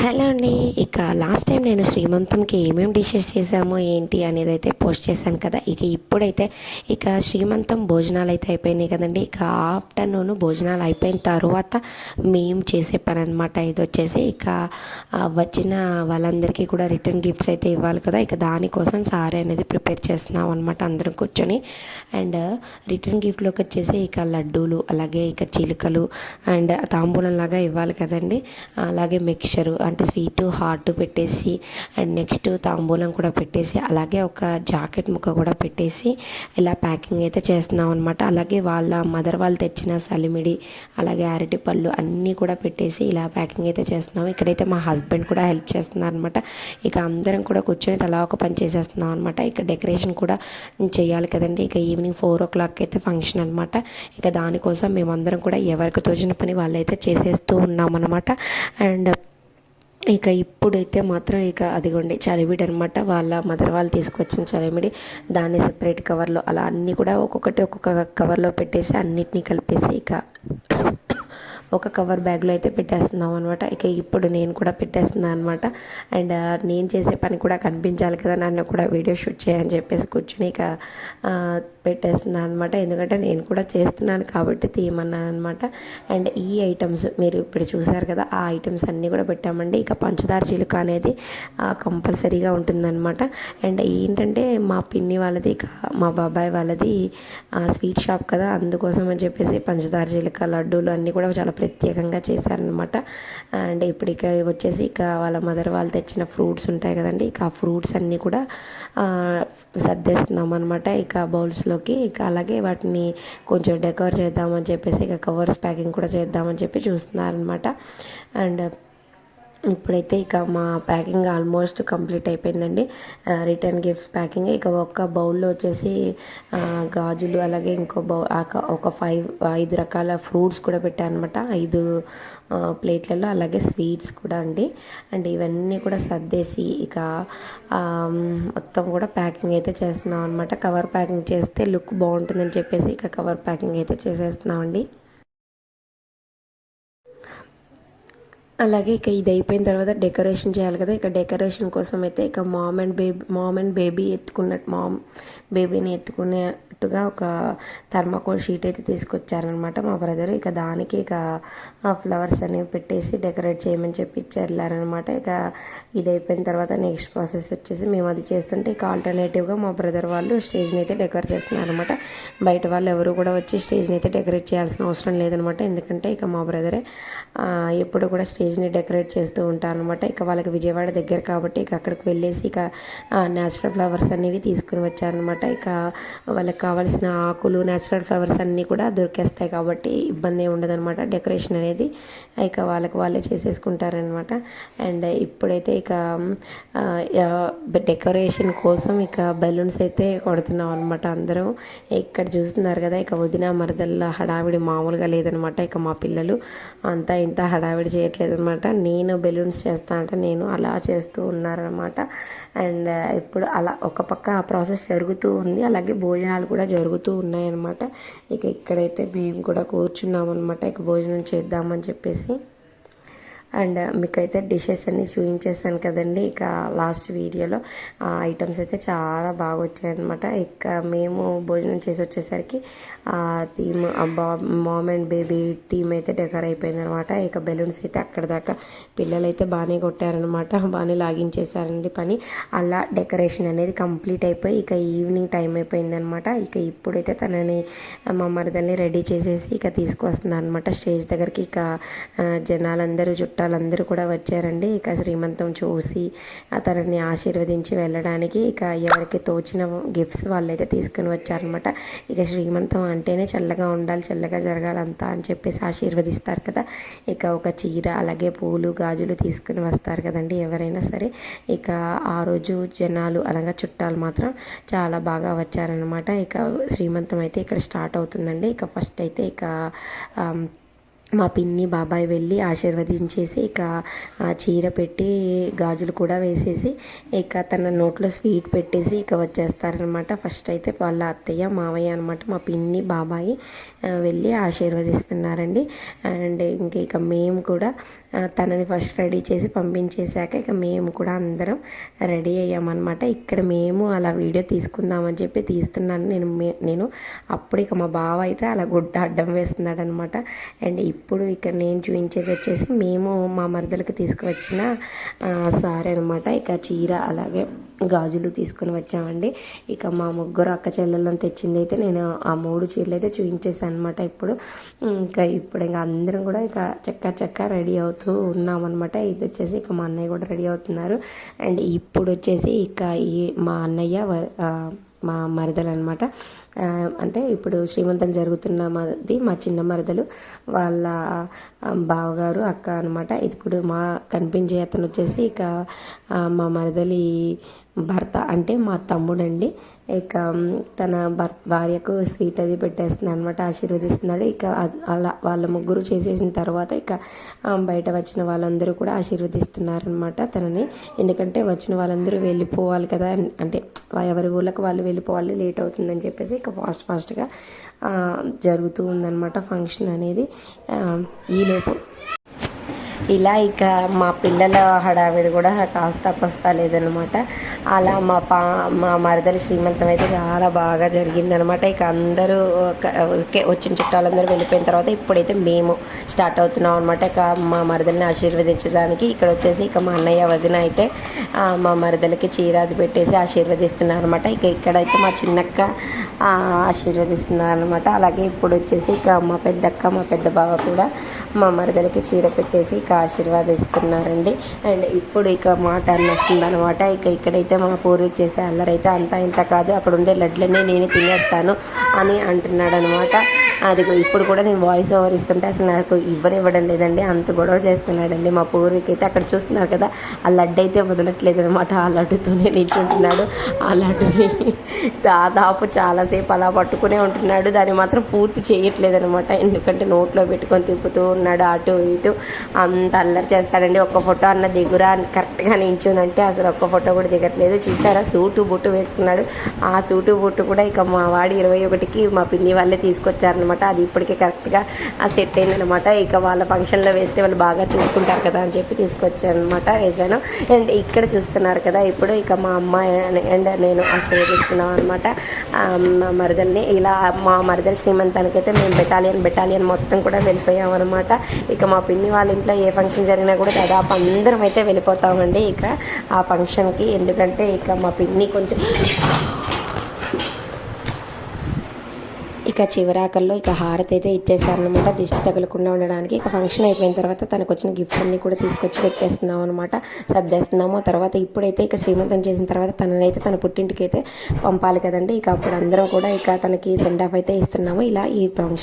Hello అండి ఇక last time నేను శ్రీమంతంకి ఏమేమి డిషెస్ చేశామో ఏంటి అనేది అయితే పోస్ట్ చేశాను కదా. ఇక ఇప్పుడైతే ఇక శ్రీమంతం భోజనాలు అయితే అయిపోయినాయి కదండి. ఇక ఆఫ్టర్నూన్ భోజనాలు అయిపోయిన తర్వాత మేము చేసే పని అనమాట ఇది వచ్చేసి ఇక వచ్చిన వాళ్ళందరికీ కూడా రిటర్న్ గిఫ్ట్స్ అయితే ఇవ్వాలి కదా. ఇక దానికోసం సారీ అనేది ప్రిపేర్ చేస్తున్నాం అనమాట అందరం కూర్చొని. అండ్ రిటర్న్ గిఫ్ట్లోకి వచ్చేసి ఇక లడ్డూలు అలాగే ఇక చిలుకలు అండ్ తాంబూలం లాగా ఇవ్వాలి కదండి. అలాగే మిక్చరు అంటే స్వీట్ హార్ట్ పెట్టేసి అండ్ నెక్స్ట్ తాంబూలం కూడా పెట్టేసి అలాగే ఒక జాకెట్ ముక్క కూడా పెట్టేసి ఇలా ప్యాకింగ్ అయితే చేస్తున్నాం అనమాట అలాగే వాళ్ళ మదర్ వాళ్ళు తెచ్చిన సలిమిడి అలాగే అరటి పళ్ళు అన్నీ కూడా పెట్టేసి ఇలా ప్యాకింగ్ అయితే చేస్తున్నాం. ఇక్కడైతే మా హస్బెండ్ కూడా హెల్ప్ చేస్తున్నారు అనమాట ఇక అందరం కూడా కూర్చొని తలా ఒక పని చేసేస్తున్నాం అనమాట ఇక డెకరేషన్ కూడా చేయాలి కదండి. ఇక ఈవినింగ్ ఫోర్ ఓ క్లాక్ అయితే ఫంక్షన్ అనమాట ఇక దానికోసం మేమందరం కూడా ఎవరికి తోచిన పని వాళ్ళైతే చేసేస్తూ ఉన్నాం అనమాట అండ్ ఇక ఇప్పుడైతే మాత్రం ఇక అదిగోండి చలివిడి అనమాట వాళ్ళ మదర్ వాళ్ళు తీసుకొచ్చిన చలివిడి దాన్ని సెపరేట్ కవర్లో అలా అన్నీ కూడా ఒక్కొక్కటి ఒక్కొక్క కవర్లో పెట్టేసి అన్నిటినీ కలిపేసి ఇక ఒక కవర్ బ్యాగ్లో అయితే పెట్టేస్తున్నాం అనమాట ఇక ఇప్పుడు నేను కూడా పెట్టేస్తున్నాను అనమాట అండ్ నేను చేసే పని కూడా కనిపించాలి కదా నన్ను కూడా వీడియో షూట్ చేయని చెప్పేసి కూర్చుని ఇక పెట్టేస్తున్నాను అనమాట ఎందుకంటే నేను కూడా చేస్తున్నాను కాబట్టి తీయమన్నాను అనమాట అండ్ ఈ ఐటమ్స్ మీరు ఇప్పుడు చూసారు కదా ఆ ఐటమ్స్ అన్నీ కూడా పెట్టామండి. ఇక పంచదార చిలుక అనేది కంపల్సరీగా ఉంటుందన్నమాట. అండ్ ఏంటంటే మా పిన్ని వాళ్ళది ఇక మా బాబాయ్ వాళ్ళది స్వీట్ షాప్ కదా అందుకోసం అని చెప్పేసి పంచదార చిలుక లడ్డూలు అన్నీ కూడా చాలా ప్రత్యేకంగా చేశారనమాట అండ్ ఇప్పుడు ఇక వచ్చేసి ఇక వాళ్ళ మదర్ వాళ్ళు తెచ్చిన ఫ్రూట్స్ ఉంటాయి కదండి ఇక ఆ ఫ్రూట్స్ అన్నీ కూడా సర్దేస్తున్నాం అనమాట ఇక బౌల్స్లోకి. ఇక అలాగే వాటిని కొంచెం డెకవర్ చేద్దామని చెప్పేసి ఇక కవర్స్ ప్యాకింగ్ కూడా చేద్దామని చెప్పి చూస్తున్నారనమాట అండ్ ఇప్పుడైతే ఇక మా ప్యాకింగ్ ఆల్మోస్ట్ కంప్లీట్ అయిపోయిందండి. Return gifts packing. ఇక ఒక బౌల్లో వచ్చేసి గాజులు అలాగే ఇంకో బౌ ఒక- ఒక ఫైవ్ ఐదు రకాల ఫ్రూట్స్ కూడా పెట్టాను అనమాట ఐదు ప్లేట్లలో అలాగే స్వీట్స్ కూడా అండి. అండ్ ఇవన్నీ కూడా సర్దేసి ఇక మొత్తం కూడా ప్యాకింగ్ అయితే చేస్తున్నాం అనమాట కవర్ ప్యాకింగ్ చేస్తే లుక్ బాగుంటుందని చెప్పేసి ఇక కవర్ ప్యాకింగ్ అయితే చేసేస్తున్నామండి. అలాగే ఇక ఇది అయిపోయిన తర్వాత డెకరేషన్ చేయాలి కదా. ఇక డెకరేషన్ కోసం అయితే ఇక mom and baby mom and baby ఎత్తుకున్నట్టు mom బేబీని ఎత్తుకునేట్టుగా ఒక థర్మాకోల్ షీట్ అయితే తీసుకొచ్చారనమాట మా బ్రదర్. ఇక దానికి ఇక ఫ్లవర్స్ అనేవి పెట్టేసి డెకరేట్ చేయమని చెప్పి ఇచ్చారనమాట ఇక ఇది అయిపోయిన తర్వాత నెక్స్ట్ ప్రాసెస్ వచ్చేసి మేము అది చేస్తుంటే ఇక ఆల్టర్నేటివ్గా మా బ్రదర్ వాళ్ళు స్టేజ్ని అయితే డెకరేట్ చేస్తున్నారనమాట. బయట వాళ్ళు ఎవరు కూడా వచ్చి స్టేజ్ని అయితే డెకరేట్ చేయాల్సిన అవసరం లేదనమాట. ఎందుకంటే ఇక మా బ్రదరే ఎప్పుడు కూడా స్టేజ్ స్టేజ్ని డెకరేట్ చేస్తూ ఉంటారనమాట ఇక వాళ్ళకి విజయవాడ దగ్గర కాబట్టి ఇక అక్కడికి వెళ్ళేసి ఇక న్యాచురల్ ఫ్లవర్స్ అనేవి తీసుకుని వచ్చారనమాట ఇక వాళ్ళకి కావాల్సిన ఆకులు న్యాచురల్ ఫ్లవర్స్ అన్నీ కూడా దొరికేస్తాయి కాబట్టి ఇబ్బంది ఉండదు అనమాట డెకరేషన్ అనేది. ఇక వాళ్ళకి వాళ్ళే చేసేసుకుంటారనమాట అండ్ ఇప్పుడైతే ఇక డెకరేషన్ కోసం ఇక బెలూన్స్ అయితే కొడుతున్నాం అనమాట అందరూ. ఇక్కడ చూస్తున్నారు కదా ఇక వదిన మరదల్లో హడావిడి మామూలుగా లేదనమాట ఇక మా పిల్లలు అంతా ఇంత హడావిడి చేయట్లేదు. అనమాట నేను బెలూన్స్ చేస్తా అంటే నేను అలా చేస్తూ ఉన్నారనమాట అండ్ ఇప్పుడు అలా ఒక పక్క ఆ ప్రాసెస్ జరుగుతూ ఉంది. అలాగే భోజనాలు కూడా జరుగుతూ ఉన్నాయన్నమాట. ఇక ఇక్కడైతే మేము కూడా కూర్చున్నాం అనమాట ఇక భోజనం చేద్దామని చెప్పేసి. అండ్ మీకైతే డిషెస్ అన్ని చూపించేసాను కదండి. ఇక లాస్ట్ వీడియోలో ఆ ఐటమ్స్ అయితే చాలా బాగా వచ్చాయన్నమాట. ఇక మేము భోజనం చేసి వచ్చేసరికి ఆ theme mom and baby theme అయితే డెకర్ అయిపోయింది అనమాట ఇక బెలూన్స్ అయితే అక్కడ దాకా పిల్లలు అయితే బాగానే కొట్టారనమాట బాగానే లాగించేశారండి పని. అలా డెకరేషన్ అనేది కంప్లీట్ అయిపోయి ఇక ఈవినింగ్ టైం అయిపోయిందనమాట ఇక ఇప్పుడైతే తనని మా మరదల్ని రెడీ చేసేసి ఇక తీసుకొస్తున్నాను అనమాట స్టేజ్ దగ్గరికి ఇక జనాలందరూ జనాలందరూ చుట్టాలందరూ కూడా వచ్చారండి. ఇక శ్రీమంతం చూసి ఆ తనని ఆశీర్వదించి వెళ్ళడానికి ఇక ఎవరికి తోచిన గిఫ్ట్స్ వాళ్ళైతే తీసుకుని వచ్చారనమాట ఇక శ్రీమంతం అంటేనే చల్లగా ఉండాలి చల్లగా జరగాలి అంతా అని చెప్పేసి ఆశీర్వదిస్తారు కదా. ఇక ఒక చీర అలాగే పూలు గాజులు తీసుకుని వస్తారు కదండి ఎవరైనా సరే. ఇక ఆ రోజు జనాలు అలాగే చుట్టాలు మాత్రం చాలా బాగా వచ్చారనమాట ఇక శ్రీమంతం అయితే ఇక్కడ స్టార్ట్ అవుతుందండి. ఇక ఫస్ట్ అయితే ఇక మా పిన్ని బాబాయ్ వెళ్ళి ఆశీర్వదించేసి ఇక చీర పెట్టి గాజులు కూడా వేసేసి ఇక తన నోట్లో స్వీట్ పెట్టేసి ఇక వచ్చేస్తారనమాట ఫస్ట్ అయితే వాళ్ళ అత్తయ్య మావయ్య అనమాట మా పిన్ని బాబాయి వెళ్ళి ఆశీర్వదిస్తున్నారండి. అండ్ ఇంక ఇక మేము కూడా తనని ఫస్ట్ రెడీ చేసి పంపించేశాక ఇక మేము కూడా అందరం రెడీ అయ్యామన్నమాట. ఇక్కడ మేము అలా వీడియో తీసుకుందామని చెప్పి తీస్తున్నాను. నేను మే- నేను అప్పుడు ఇక మా బావ అయితే అలా గుడ్డ అడ్డం వేస్తున్నాడనమాట అండ్ ఇప్పుడు ఇక్కడ నేను చూపించేది వచ్చేసి మేము మా మరదలకి తీసుకువచ్చిన సారీ అనమాట ఇక చీర అలాగే గాజులు తీసుకొని వచ్చామండి. ఇక మా ముగ్గురు అక్క చెల్లెళ్ళని తెచ్చింది అయితే నేను ఆ మూడు చీరలు అయితే చూపించేసాను అనమాట ఇప్పుడు. ఇంకా ఇప్పుడు ఇంకా అందరం కూడా ఇక చక్క చక్క రెడీ అవుతూ ఉన్నామన్నమాట ఇది వచ్చేసి ఇక మా అన్నయ్య కూడా రెడీ అవుతున్నారు. అండ్ ఇప్పుడు వచ్చేసి ఇక ఈ మా అన్నయ్య మా మరదలు అనమాట అంటే ఇప్పుడు శ్రీమంతం జరుగుతున్న మాది మా చిన్న మరదలు వాళ్ళ బావగారు అక్క అనమాట ఇప్పుడు మా కనిపించే అతను వచ్చేసి ఇక మా మరదలి భర్త అంటే మా తమ్ముడండి. ఇక తన భర్ భార్యకు స్వీట్ అది పెట్టేస్తున్నాడు అనమాట ఆశీర్వదిస్తున్నాడు. ఇక అలా వాళ్ళ ముగ్గురు చేసేసిన తర్వాత ఇక బయట వచ్చిన వాళ్ళందరూ కూడా ఆశీర్వదిస్తున్నారనమాట తనని. ఎందుకంటే వచ్చిన వాళ్ళందరూ వెళ్ళిపోవాలి కదా అంటే ఎవరి ఊళ్ళకి వాళ్ళు వెళ్ళిపోవాలి లేట్ అవుతుందని చెప్పేసి ఇక ఫాస్ట్ ఫాస్ట్గా జరుగుతూ ఉందన్నమాట ఫంక్షన్ అనేది. ఈలోపు ఇలా ఇక మా పిల్లల హడావిడి కూడా కాస్త కొస్తా లేదనమాట అలా మా పా మా మరదలి శ్రీమంతం అయితే చాలా బాగా జరిగిందనమాట ఇక అందరూ ఒక- ఓకే వచ్చిన చుట్టాలందరూ వెళ్ళిపోయిన తర్వాత ఇప్పుడైతే మేము స్టార్ట్ అవుతున్నాం అనమాట ఇక మా మరదల్ని ఆశీర్వదించడానికి ఇక్కడ వచ్చేసి ఇక మా అన్నయ్య వదిన అయితే మా మరదలకి చీర అది పెట్టేసి ఆశీర్వదిస్తున్నారు అనమాట ఇక ఇక్కడైతే మా చిన్నక్క ఆశీర్వదిస్తున్నారనమాట ఆశీర్వదిస్తున్నారు అనమాట అలాగే ఇప్పుడు వచ్చేసి ఇక మా పెద్దక్క మా పెద్ద బావ కూడా మా మరదలకి చీర పెట్టేసి ఇక ఆశీర్వాదిస్తున్నారండి. అండ్ ఇప్పుడు ఇక మా టర్న్ వస్తుంది అనమాట ఇక ఇక్కడైతే మా పూర్వీకు చేసే అల్లరైతే అంతా ఇంత కాదు. అక్కడ ఉండే లడ్లన్నీ నేనే తినేస్తాను అని అంటున్నాడు అనమాట అది ఇప్పుడు కూడా నేను వాయిస్ ఓవర్ ఇస్తుంటే అసలు నాకు ఇవ్వనివ్వడం లేదండి. అంత గొడవ చేస్తున్నాడండి మా పూర్వీకి అయితే అక్కడ చూస్తున్నారు కదా ఆ లడ్డు అయితే వదలట్లేదు అనమాట ఆ లడ్డుతోనే నిల్చుంటున్నాడు ఆ లడ్డుని దాదాపు చాలాసేపు అలా పట్టుకునే ఉంటున్నాడు. దాన్ని మాత్రం పూర్తి చేయట్లేదు అనమాట ఎందుకంటే నోట్లో పెట్టుకొని తిప్పుతూ ఉన్నాడు అటు ఇటు. ఎంత అల్లరి చేస్తాడండి. ఒక్క ఫోటో అన్న దిగురా అని కరెక్ట్గా నించునంటే అసలు ఒక్క ఫోటో కూడా దిగట్లేదు. చూసారా? సూటు బుట్టు వేసుకున్నాడు. ఆ సూటు బుట్టు కూడా ఇక మా వాడి ఇరవై ఒకటికి మా పిన్ని వాళ్ళే తీసుకొచ్చారనమాట అది ఇప్పటికే కరెక్ట్గా సెట్ అయిందనమాట ఇక వాళ్ళ ఫంక్షన్లో వేస్తే వాళ్ళు బాగా చూసుకుంటారు కదా అని చెప్పి తీసుకొచ్చానమాట వేశాను. అండ్ ఇక్కడ చూస్తున్నారు కదా ఇప్పుడు ఇక మా అమ్మ అండ్ నేను ఆశీర్వదిస్తున్నాం అనమాట మా మరదల్ని ఇలా మా మరదల్ శ్రీమంతానికైతే మేము బెటాలియన్ బెటాలియన్ మొత్తం కూడా వెళ్ళిపోయాం అనమాట ఇక మా పిన్ని వాళ్ళ ఇంట్లో ఏ ఫంక్షన్ జరిగినా కూడా దాదాపు అందరం అయితే వెళ్ళిపోతామండి ఇక ఆ ఫంక్షన్కి. ఎందుకంటే ఇక మా పిన్ని కొంచెం ఇక చివరాకల్లో ఇక హారతి అయితే ఇచ్చేసారనమాట దిష్టి తగలకుండా ఉండడానికి. ఇక ఫంక్షన్ అయిపోయిన తర్వాత తనకు వచ్చిన గిఫ్ట్స్ అన్ని కూడా తీసుకొచ్చి పెట్టేస్తున్నాం అనమాట సర్దేస్తున్నాము. తర్వాత ఇప్పుడైతే ఇక శ్రీమంతం చేసిన తర్వాత తననైతే తన పుట్టింటికి అయితే పంపాలి కదండి. ఇక అప్పుడు అందరం కూడా ఇక తనకి సెండ్ ఆఫ్ అయితే ఇస్తున్నాము. ఇలా ఈ ఫంక్షన్